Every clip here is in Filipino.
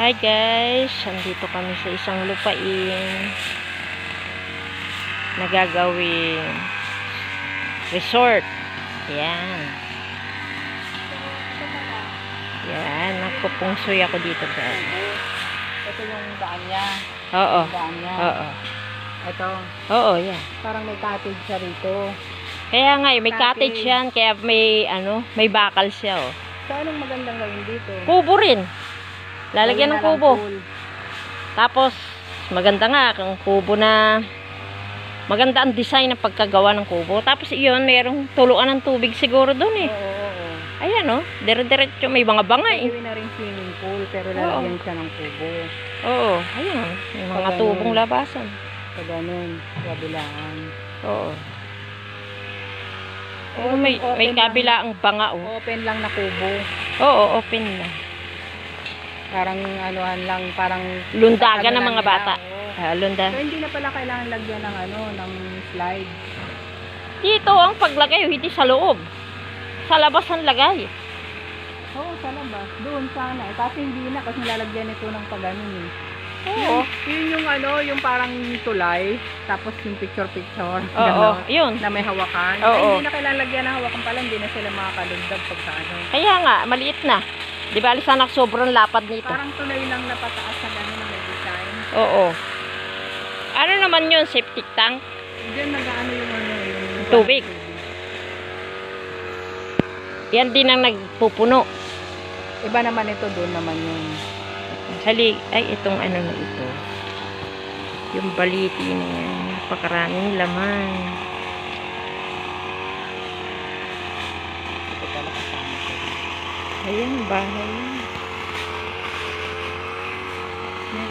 Hi guys, andito kami sa isang lupain nagagawing resort. Yan. Yan, nagpupungsoy ako dito guys. Ito yung daan niya. Oo. Daan niya. Oo. Ito, Oo, yan. parang may cottage siya rito. Kaya nga, eh, may cottage Cottage. yan, kaya may, ano, may bakal siya, oh. So, anong magandang gawin dito? Kubo rin. Lalagyan ng lang kubo. Tapos, maganda nga, kung kubo na, maganda ang design ng pagkagawa ng kubo. Tapos, iyon, mayroong tuluan ng tubig siguro doon eh. Oo, oo, oo. Ayan, oh, dire-diretso, may mga banga eh. Gawin na rin swimming pool, pero lalagyan siya ng kubo. Oo, ayan, may mga Pag tubong ganun. labasan. Sa ganun, kabilaan. Oo. Oo, may, may kabila ang banga, oh. Open lang na kubo. Oo, open na. Parang anuhan lang, parang... Lundagan ng mga bata. Ah, lunda. So, hindi na pala kailangan lagyan ng ano, ng slide. Dito ang paglagay, oh, hindi sa loob. Sa labas ang lagay. Oo, sa labas. Doon sana. Eh, kasi hindi na, kasi lalagyan ito ng paganon eh. Oo. Yun yung ano, yung parang tulay, tapos yung picture-picture. Oo, gano'n, yun. Na may hawakan. Oo. Ay, hindi na kailangan lagyan ng hawakan pala, hindi na sila makakalundag pagka ano. Kaya nga, maliit na. Di ba, alis anak, sobrang lapad nito. Parang tulay lang na pataas na gano'n na may design. Oo. Ano naman yun, septic tank? Diyan nag-ano yung ano, yung... Tubig. Yan din ang nagpupuno. Iba naman ito, doon naman yung... Hali, ay, itong ano na ito. Yung baliti na yan. Napakaraming laman. Ito pala kasama ko. Ayan, bahay.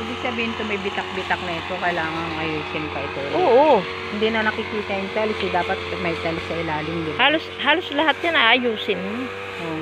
Ibig sabihin ito, may bitak-bitak na ito, kailangan ayusin pa ito. Oo. Hindi na nakikita yung tiles, eh, dapat may tiles sa ilalim. Halos, halos lahat yan aayusin. Oo.